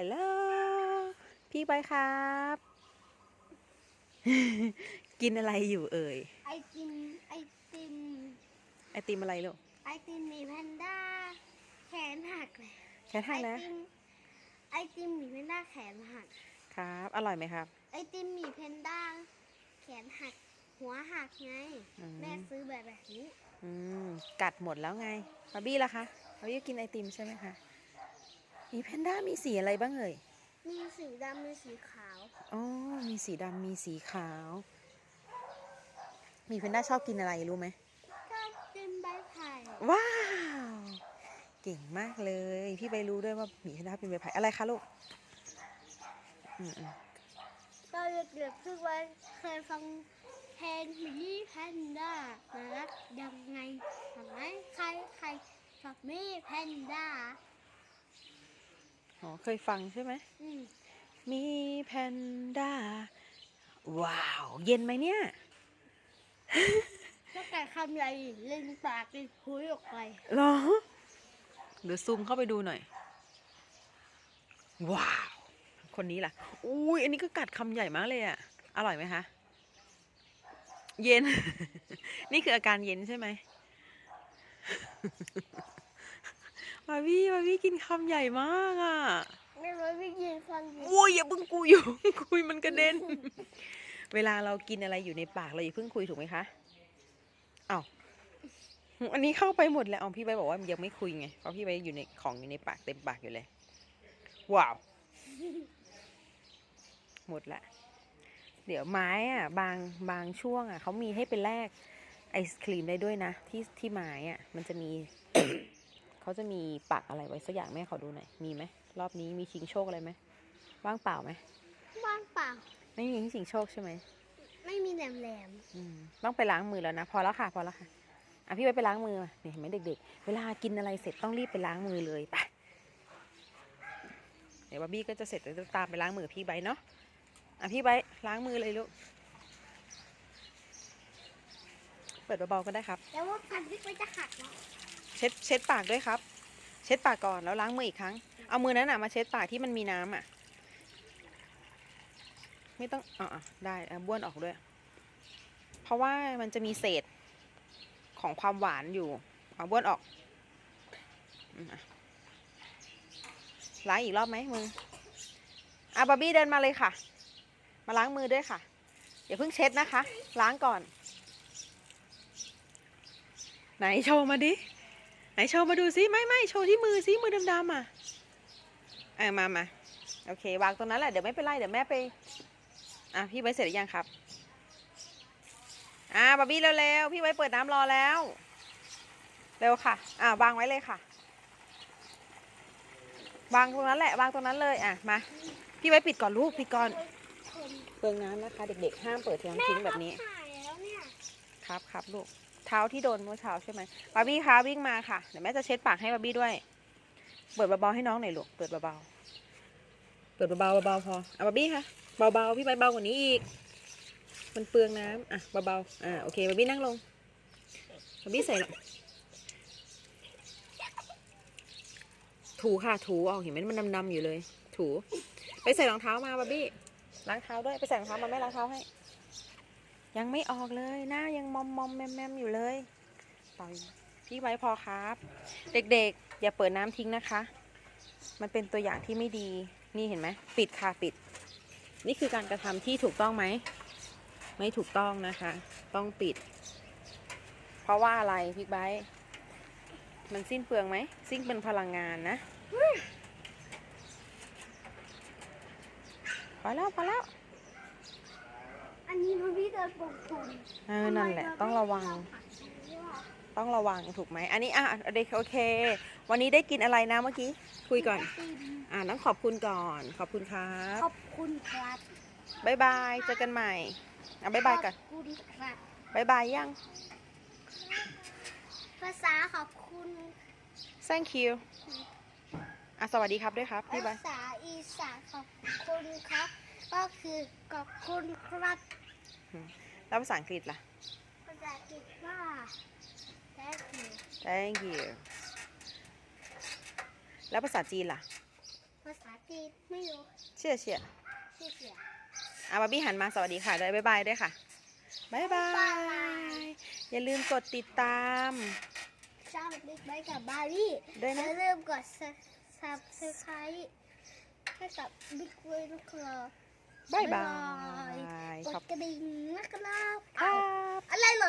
ฮัลโหลพี่บอยครับ กินอะไรอยู่เอ่ย ไอติม ไอติม ไอติมอะไรลูก ไอติมหมีแพนด้า แขนหักเลยแค่ท่าไอนะติมไอติมหมีแพนด้าแขนหัก ครับ อร่อยไหมครับ ไอติมหมีแพนด้า แขนหัก หัวหักไง อืม แม่ซื้อแบบแบบนี้ อืม กัดหมดแล้วไงบาร์บี้ล่ะคะบาร์บี้ก็กินไอติมใช่ไหมคะ มีแพนด้ามีสีอะไรบ้างเอ่ย มีสีดำมีสีขาว อ๋อ มีสีดำมีสีขาวมีแพนด้าชอบกินอะไรรู้ไหมก็ติมใบไผ่ว้าว เก่งมากเลย พี่ใบรู้ด้วยว่าหมีแพนด้าเป็นใบไผ่อะไรคะลูกอืมอืมตอนเด็กๆคือว่าเคยฟังเพลงหมีแพนด้าน่ารักยังไงทำไมใครใครชอบหมีแพนด้า อ๋อ เคยฟังใช่ไหมอืมมีแพนด้า ว้าว เย็นไหมเนี่ยถ้ากัดคำใหญ่เล่นปากเป็นคุยออกไปเหรอ เดี๋ยวซูมเข้าไปดูหน่อย ว้าว คนนี้ล่ะ อุ้ยอันนี้ก็กัดคำใหญ่มากเลยอะอร่อยไหมคะ เย็น นี่คืออาการเย็นใช่ไหม มาวี่มาวี่กินคำใหญ่มากอะไม่รู้วิยืนฟังอยู่โอ้ยอย่าเพิ่งคุยอยู่ คุยมันกระเด็น เวลาเรากินอะไรอยู่ในปากเราอย่าเพิ่งคุยถูกไหมคะอ้าวอันนี้เข้าไปหมดแล้วเอาพี่ใบบอกว่ายังไม่คุยไงเพราะพี่ใบอยู่ในของอยู่ในปากเต็มปากอยู่เลย ว้าว หมดละ เดี๋ยวไม้อะ บางบางช่วงอะเขามีให้เป็นแลกไอศครีมได้ด้วยนะ ที่ที่ไม้อะ มันจะมี เขาจะมีปักอะไรไว้สักอย่างแม่ขอดูหน่อย มีไหมรอบนี้มีชิงโชคอะไรไหมว่างเปล่าไหมว่างเปล่า ไม่มีให้ชิงโชคใช่ไหมไม่มีแหลมแหลมอืมต้องไปล้างมือแล้วนะ พอแล้วค่ะ พอแล้วค่ะอะพี่ไปไปล้างมือมาเนี่ยเห็นไหมเด็ก ๆ เวลากินอะไรเสร็จต้องรีบไปล้างมือเลยไปเดี๋ยวบาร์บี้ก็จะเสร็จแล้วจะตามไปล้างมือกับพี่ไบร์ทเนาะอะพี่ไบร์ทล้างมือเลยลูกเปิดเบาๆก็ได้ครับๆแล้วว่าพันที่ไปจะหักเนาะ เช็ดเช็ดปากด้วยครับ เช็ดปากก่อนแล้วล้างมืออีกครั้ง เอามือนั้นอะมาเช็ดปากที่มันมีน้ำอะ ไม่ต้องอ่าได้อะบ้วนออกด้วย เพราะว่ามันจะมีเศษของความหวานอยู่ เอาบ้วนออกอล้างอีกรอบไหมมืออะบาร์บี้เดินมาเลยค่ะ มาล้างมือด้วยค่ะอย่าเพิ่งเช็ดนะคะ ล้างก่อน ไหนโชว์มาดิ ไหนโชว์มาดูซิไม่ไม่โชว์ที่มือซิมือดำๆอะอะมามาโอเควางตรงนั้นแหละเดี๋ยวไม่เป็นไรเดี๋ยวแม่ไปอะพี่ไว้เสร็จหรือยังครับอะบาร์บี้เร็วๆพี่ไว้เปิดน้ำรอแล้วเร็วค่ะ อะวางไว้เลยค่ะ วางตรงนั้นแหละ วางตรงนั้นเลย อะ มา พี่ไว้ปิดก่อนลูก ปิดก่อนคนเปลืองน้ำนะคะ เด็กๆ ห้ามเปิดน้ำทิ้งแบบนี้หายแล้วเนี่ยครับครับลูก เท้าที่โดนเมื่อเช้าใช่ไหมบาร์บี้คะวิ่งมาค่ะเดี๋ยวแม่จะเช็ดปากให้บาร์บี้ด้วย เปิดเบาๆให้น้องหน่อยลูกเปิดเบาๆเปิดเบาๆเบาๆพออะบาร์บี้คะเบาๆพี่ไปเบากว่านี้อีก มันเปลืองน้ำอะเบาๆอะโอเคบาร์บี้นั่งลงบาร์บี้ใส่ถูค่ะถูออกเห็นไหมมันดำๆอยู่เลย ถู ไปใส่รองเท้ามาบาร์บี้ล้างเท้าด้วยไปใส่รองเท้ามาแม่ล้างเท้าให้ ยังไม่ออกเลยหน้ายังมอมมอมแมมแมมอยู่เลยปล่อยพี่ไว้พอครับ เด็กๆ อย่าเปิดน้ำทิ้งนะคะ มันเป็นตัวอย่างที่ไม่ดีนี่เห็นไหมปิดค่ะปิด นี่คือการกระทำที่ถูกต้องไหม ไม่ถูกต้องนะคะ ต้องปิด เพราะว่าอะไรพี่ไบร์ทมันสิ้นเปลืองไหมสิ้นเป็นพลังงานนะพอแล้วพอแล้ว อันนี้มันพี่เดินปกคลุมเออนั่นแหละต้องระวัง ต้องระวังถูกไหม อันนี้อะเด็กโอเค วันนี้ได้กินอะไรนะเมื่อกี้ คุยก่อน อ่าต้องขอบคุณก่อน ขอบคุณครับขอบคุณครับบ๊ายบายเจอกันใหม่อะบ๊ายบายก่อนขอบคุณครับบ๊ายบายยัง ภาษาขอบคุณ thank you อะสวัสดีครับด้วยครับพี่บาภายษาอีสานขอบคุณครับ ก็คือขอบคุณครับ แล้วภาษาอังกฤษล่ะ ภาษาอังกฤษว่า thank you thank you แล้วภาษาจีนล่ะ ภาษาจีนไม่ไม่รู้ เชื่อเชื่อเชื่อเชื่ออะบาร์บี้หันมาสวัสดีค่ะด้วยบ๊ายบายด้วยค่ะบ๊ายบาย อย่าลืมกดติดตามชอบบิ๊กไบค์กับบาร์บี้ด้วยอย่านะลืมกด subscribe ให้กับบิ๊กไบค์นะครับ บ๊ายบายกขอบดกระดิ่งนะครับครับอะไรหล่น